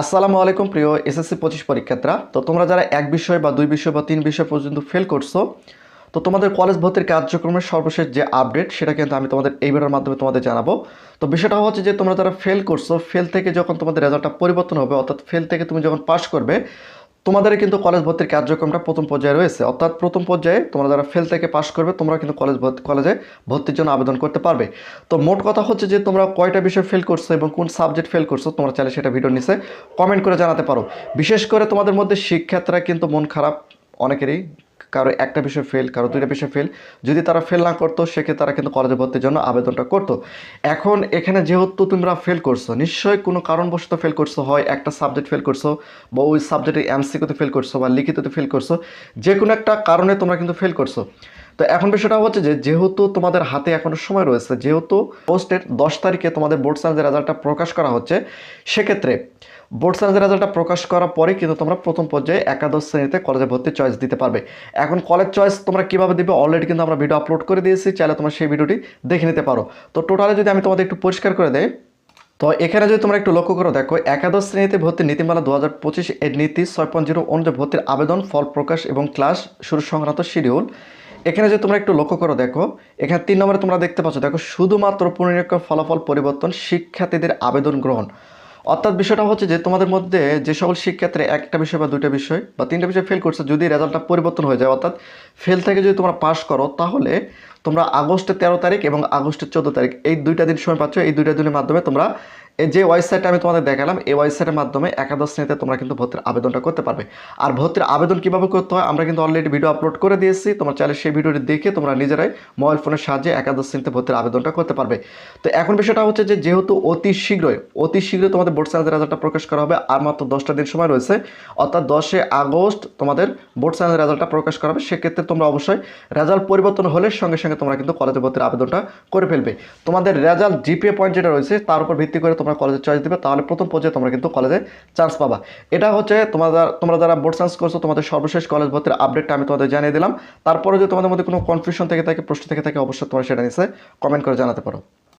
আসসালামু আলাইকুম প্রিয় এসএসসি পঁচিশ পরীক্ষার্থীরা। তো তোমরা যারা এক বিষয় বা দুই বিষয় বা তিন বিষয় পর্যন্ত ফেল করছ, তো তোমাদের কলেজ ভর্তির কার্যক্রমের সর্বশেষ যে আপডেট সেটা কিন্তু আমি তোমাদের এই ভিডিওর মাধ্যমে তোমাদের জানাব। তো বিষয়টা হচ্ছে যে তোমরা যারা ফেল করছ ফেল থেকে যখন তোমাদের রেজাল্টটা পরিবর্তন হবে, অর্থাৎ ফেল থেকে তুমি যখন পাস করবে তোমাদের কিন্তু কলেজ ভর্তির কার্যক্রমটা প্রথম পর্যায়ে রয়েছে। অর্থাৎ প্রথম পর্যায়ে তোমরা যারা ফেল থেকে পাশ করবে, তোমরা কিন্তু কলেজ কলেজে ভর্তির জন্য আবেদন করতে পারবে। তো মোট কথা হচ্ছে যে, তোমরা কয়টা বিষয় ফেল করছ এবং কোন সাবজেক্ট ফেল করছ, তোমরা চাইলে সেটা ভিডিও নিচে কমেন্ট করে জানাতে পারো। বিশেষ করে তোমাদের মধ্যে শিক্ষার্থীরা কিন্তু মন খারাপ অনেকেরই কারও একটা বিষয় ফেল কারও দুইটা বিষয় ফেল যদি তারা ফেল না করতো সেক্ষেত্রে তারা কিন্তু কলেজে ভর্তির জন্য আবেদনটা করতো। এখন এখানে যেহেতু তোমরা ফেল করছ নিশ্চয়ই কোনো কারণবশত ফেল করছ হয় একটা সাবজেক্ট ফেল করছ বা ওই সাবজেক্টে এমসিকিউতে ফেল করছ বা লিখিততে ফেল করছ যে কোনো একটা কারণে তোমরা কিন্তু ফেল করছ। তো এখন বিষয়টা হচ্ছে যে, যেহেতু তোমাদের হাতে এখনও সময় রয়েছে, যেহেতু পোস্টের দশ তারিখে তোমাদের বোর্ড সায়েন্সের রেজাল্টটা প্রকাশ করা হচ্ছে, সেক্ষেত্রে বোর্ড সায়েন্সের রেজাল্টটা প্রকাশ করার পরে কিন্তু তোমরা প্রথম পর্যায়ে একাদশ শ্রেণীতে কলেজে ভর্তির চয়েস দিতে পারবে। এখন কলেজ চয়েস তোমরা কীভাবে দিবে অলরেডি কিন্তু আমরা ভিডিও আপলোড করে দিয়েছি, চাইলে তোমরা সেই ভিডিওটি দেখে নিতে পারো। তো টোটালে যদি আমি তোমাদের একটু পরিষ্কার করে দেয় তো এখানে যদি তোমরা একটু লক্ষ্য করে দেখো, একাদশ শ্রেণীতে ভর্তির নীতিমালা দু হাজার পঁচিশ এর নীতি ছয় পয়েন্ট জিরো অনুযায়ী ভর্তির আবেদন, ফল প্রকাশ এবং ক্লাস শুরু সংক্রান্ত শিডিউল এখানে যদি তোমরা একটু লক্ষ্য করো, দেখো, এখানে তিন নম্বরে তোমরা দেখতে পাচ্ছ, দেখো, শুধুমাত্র পুনরীক্ষণ ফলাফল পরিবর্তন শিক্ষার্থীদের আবেদন গ্রহণ। অর্থাৎ বিষয়টা হচ্ছে যে তোমাদের মধ্যে যে সকল শিক্ষার্থী একটা বিষয় বা দুইটা বিষয় বা তিনটা বিষয় ফেল করছে, যদি রেজাল্টটা পরিবর্তন হয়ে যায়, অর্থাৎ ফেল থেকে যদি তোমরা পাস করো, তাহলে তোমরা আগস্টের তেরো তারিখ এবং আগস্টের চোদ্দ তারিখ, এই দুইটা দিন সময় পাচ্ছ, এই দুইটা দিনের মাধ্যমে তোমরা যে ওয়েবসাইটটা আমি তোমাদের দেখালাম, এই ওয়েবসাইটের মাধ্যমে একাদশ শ্রেণীতে তোমরা কিন্তু ভর্তির আবেদনটা করতে পারবে। আর ভর্তির আবেদন কীভাবে করতে হয়, আমরা কিন্তু অলরেডি ভিডিও আপলোড করে দিয়েছি। তোমার চাইলে সেই ভিডিওটি দেখে তোমরা নিজেরাই মোবাইল ফোনের সাহায্যে একাদশ শ্রেণীতে ভর্তির আবেদনটা করতে পারবে। তো এখন বিষয়টা হচ্ছে যে, যেহেতু অতি শীঘ্রই অতি শীঘ্রই তোমাদের বোর্ড সায়েন্সের রেজাল্টটা প্রকাশ করা হবে, আর মাত্র দশটা দিন সময় রয়েছে, অর্থাৎ দশে আগস্ট তোমাদের বোর্ড সায়েন্সের রেজাল্টটা প্রকাশ করা হবে। সেক্ষেত্রে তোমরা অবশ্যই রেজাল্ট পরিবর্তন হলে সঙ্গে সঙ্গে তোমরা কিন্তু কলেজে ভর্তির আবেদনটা করে ফেলবে। তোমাদের রেজাল্ট জিপিএ পয়েন্ট যেটা রয়েছে, তার উপর ভিত্তি করে তোমরা কলেজে চয়েস দেবে, তাহলে প্রথম পর্যায়ে তোমরা কিন্তু কলেজে চান্স পাবা। এটা হচ্ছে তোমাদের তোমরা যারা বোর্ড চান্স করছ, তোমাদের সর্বশেষ কলেজ ভর্তির আপডেটটা আমি তোমাদের জানিয়ে দিলাম। তারপরে যদি তোমাদের মধ্যে কোনো কনফিউশন থেকে থাকে, প্রশ্ন থেকে থাকে, অবশ্যই তোমরা সেটা নিচে কমেন্ট করে জানাতে পারো।